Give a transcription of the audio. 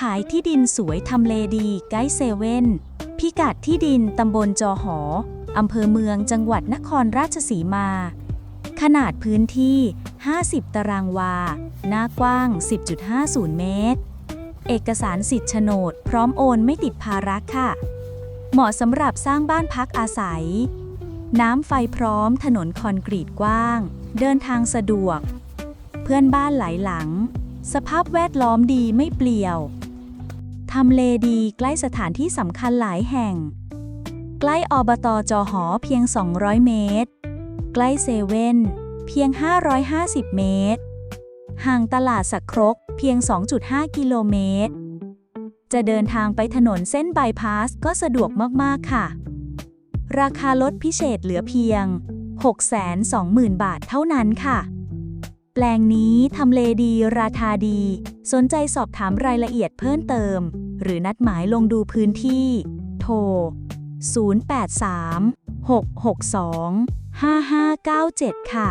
ขายที่ดินสวยทำเลดีไกด์เซเว่นพิกัดที่ดินตำบลจอหออำเภอเมืองจังหวัดนครราชสีมา ขนาดพื้นที่ 50 ตารางวา หน้ากว้าง 10.50 เมตร เอกสารสิทธิ์โฉนด พร้อมโอนไม่ติดภาระค่ะ เหมาะสำหรับสร้างบ้านพักอาศัย น้ำไฟพร้อมถนนคอนกรีตกว้าง เดินทางสะดวก เพื่อนบ้านหลายหลัง สภาพแวดล้อมดีไม่เปลี่ยว ทำเลดีใกล้สถานที่สำคัญหลายแห่ง ใกล้อบตอจอหอเพียง 200 เมตร ใกล้เซเว่นเพียง 550 เมตร ห่างตลาดสักครกเพียง 2.5 กิโลเมตร จะเดินทางไปถนนเส้นบายพาสก็สะดวกมากๆค่ะ ราคาลดพิเศษเหลือเพียง 620,000 บาทเท่านั้นค่ะ แปลงนี้ทำเลดีราคาดี สนใจสอบถามรายละเอียดเพิ่มเติม หรือนัดหมายลงดูพื้นที่ โทร 083 662 5597 ค่ะ